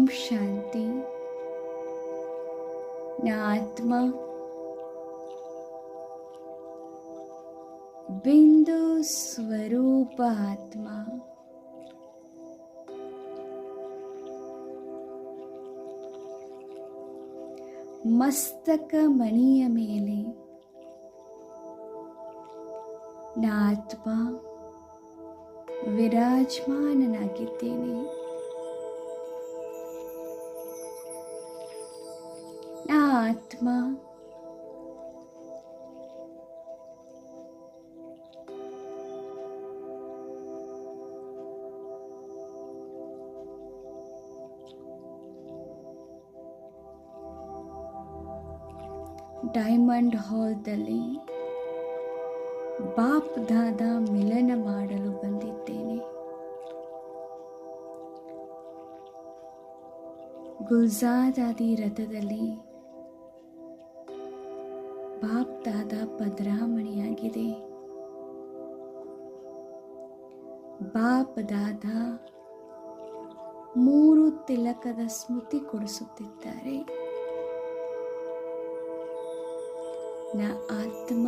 ಓಂ ಶಾಂತಿ ನಾ ಆತ್ಮ ಬಿಂದು ಸ್ವರೂಪ ಆತ್ಮ ಮಸ್ತಕ ಮಣಿಯ ಮೇಲೆ ನಾ ಆತ್ಮ ವಿರಾಜಮಾನನಾಗಿದ್ದೇನೆ ಆತ್ಮ. ಡೈಮಂಡ್ ಹಾಲ್ದಲ್ಲಿ ಬಾಪ್ ದಾದ ಮಿಲನ ಮಾಡಲು ಬಂದಿದ್ದೇನೆ. ಗುಲ್ಜಾದಾದಿ ರಥದಲ್ಲಿ ದಾದ ಬದಲಾವಣೆಯಾಗಿದೆ ಬಾಪದಾದ ಮೂರು ತಿಲಕದ ಸ್ಮೃತಿ ಕೊಡಿಸುತ್ತಿದ್ದಾರೆ. ನ ಆತ್ಮ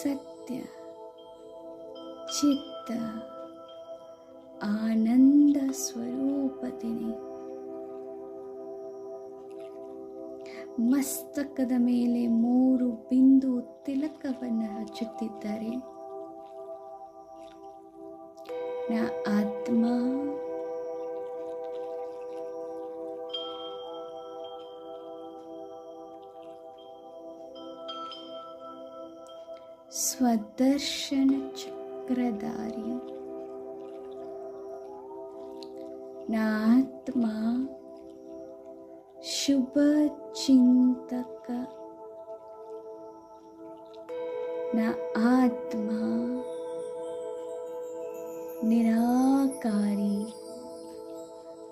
ಸತ್ಯ ಚಿತ್ತ ಆನಂದ ಸ್ವರೂಪತಿನಿ. ಮಸ್ತಕದ ಮೇಲೆ ಮೂರು ಬಿಂದು ತಿಲಕವನ್ನು ಹಚ್ಚುತ್ತಿದ್ದಾರೆ. ಆತ್ಮ. ಸ್ವದರ್ಶನ ಚಕ್ರಧಾರಿ. ನಾತ್ಮ ಶುಭ ಚಿಂತಕ. ನ ಆತ್ಮ ನಿರಾಕಾರಿ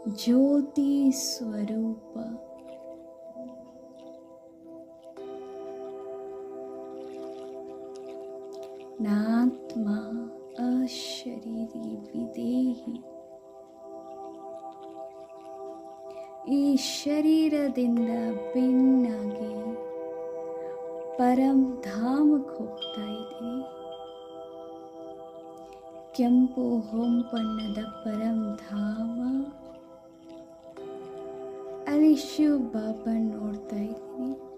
ಜ್ಯೋತಿ ಸ್ವರೂಪ. ನಾತ್ಮ ಅಶರೀರಿ ವಿದೇಹಿ ಈ ಶರೀರದಿಂದ ಭಿನ್ನಾಗಿ ಪರಂ ಧಾಮಕ್ಕೆ ಹೋಗ್ತಾ ಇದ್ದೀನಿ. ಕೆಂಪು ಹೊಂಪಣ್ಣದ ಪರಂ ಧಾಮ. ಅಲ್ಲಿ ಶಿವ ಬಾಬಾ ನೋಡ್ತಾ ಇದ್ದೀನಿ.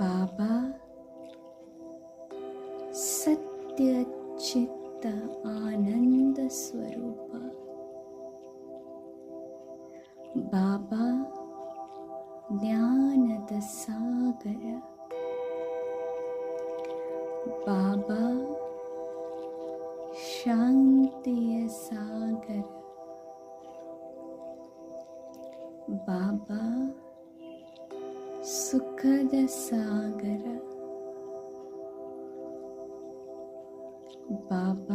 बा सत्यचित्त आनन्दस्वरूप बाबा ज्ञानदसागर बाबा शान्तय सागर। बाबा सुखदसगर। बाब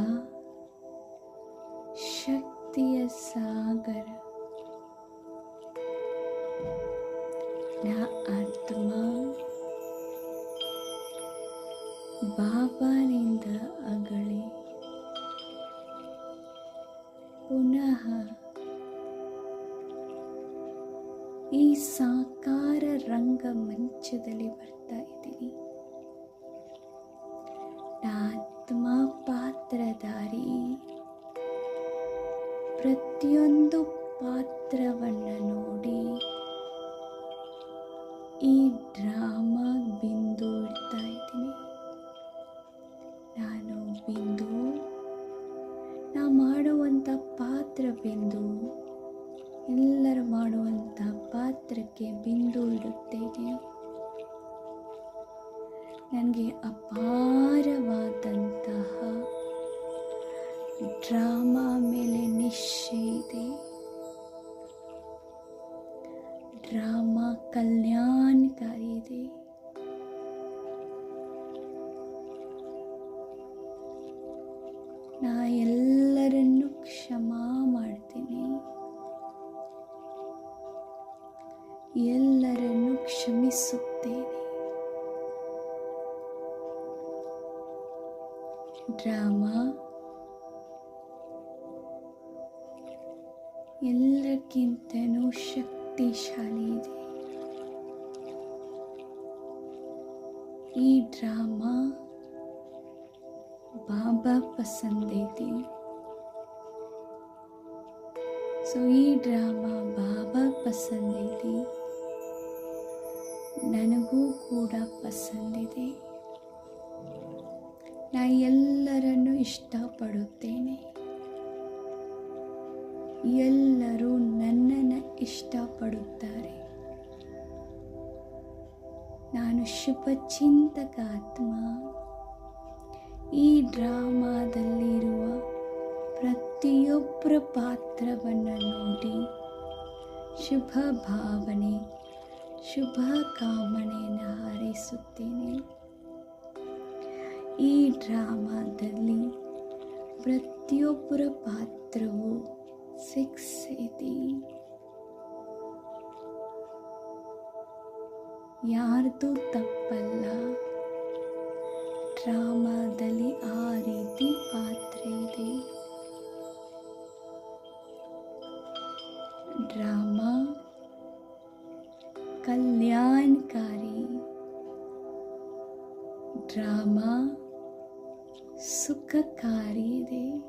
शक्ति सागर आत्मा ಈ ಸಾಕಾರ ರಂಗ ಮಂಚದಲ್ಲಿ ಬರ್ತಾ ಇದ್ದೀನಿ. ಆತ್ಮ ಪಾತ್ರಕ್ಕೆ ಬಿಂದು ಇಡುತ್ತೇನೆ ನನಗೆ ಅಪಾರವಾದಂತಹ ಡ್ರಾಮಾ ಮೇಲೆ ನಿಶ್ಚಯ ಇದೆ ಡ್ರಾಮಾ ಕಲ್ಯಾಣಕಾರಿ ಇದೆ ಎಲ್ಲರನ್ನು ಕ್ಷಮಿಸುತ್ತೇನೆ. ಡ್ರಾಮಾ. ಎಲ್ಲಕ್ಕಿಂತನೂ ಶಕ್ತಿಶಾಲಿ ಇದೆ. ಈ ಡ್ರಾಮಾ ಬಾಬಾ ಪಸಂದೈತಿ ಸೊ, ಈ ಡ್ರಾಮಾ ಬಾಬಾ ಪಸಂದೈತಿ ನನಗೂ ಕೂಡ ಪಸಂದಿದೆ. ನಾ ಎಲ್ಲರನ್ನು ಇಷ್ಟಪಡುತ್ತೇನೆ. ಎಲ್ಲರೂ ನನ್ನನ್ನು ಇಷ್ಟಪಡುತ್ತಾರೆ. ನಾನು ಶುಭಚಿಂತಕ ಆತ್ಮ. ಈ ಡ್ರಾಮಾದಲ್ಲಿರುವ ಪ್ರತಿಯೊಬ್ಬರ ಪಾತ್ರವನ್ನು ನೋಡಿ ಶುಭ ಭಾವನೆ. ಶುಭ ಕಾಮನೆಯನ್ನು ಹಾರೈಸುತ್ತೇನೆ. ಈ ಡ್ರಾಮಾದಲ್ಲಿ ಪ್ರತಿಯೊಬ್ಬರ ಪಾತ್ರವು ಸಿಕ್ಸ್ ಇದೆ ಯಾರ್ದು ತಪ್ಪಲ್ಲ. ಡ್ರಾಮಾದಲ್ಲಿ ಆ ರೀತಿ ಪಾತ್ರ ಇದೆ. ಡ್ರಾಮಾ ಕಲ್ಯಾಣಕಾರಿ ಡ್ರಾಮಾ ಸುಖಕಾರಿ ಇದೆ.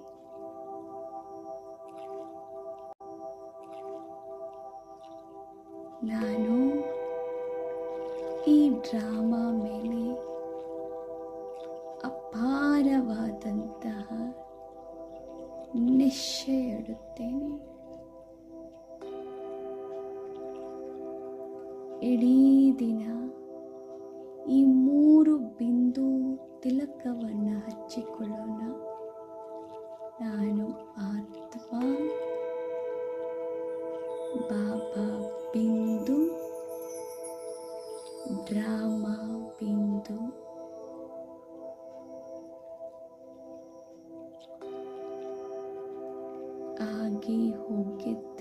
ನಾನು ಈ ಡ್ರಾಮಾ ಮೇಲೆ ಅಪಾರವಾದಂತಹ ನಿಶ್ಚಯ ಇಡುತ್ತೇನೆ. ಇಡೀ ದಿನ ಈ ಮೂರು ಬಿಂದು ತಿಲಕವನ್ನು ಹಚ್ಚಿಕೊಳ್ಳೋಣ. ನಾನು ಆತ್ಮ, ಬಾಬಾ ಬಿಂದು ಡ್ರಾಮಾ ಬಿಂದು. ಆಗಿ ಹೋಗಿದ್ದ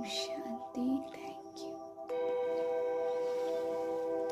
ocean.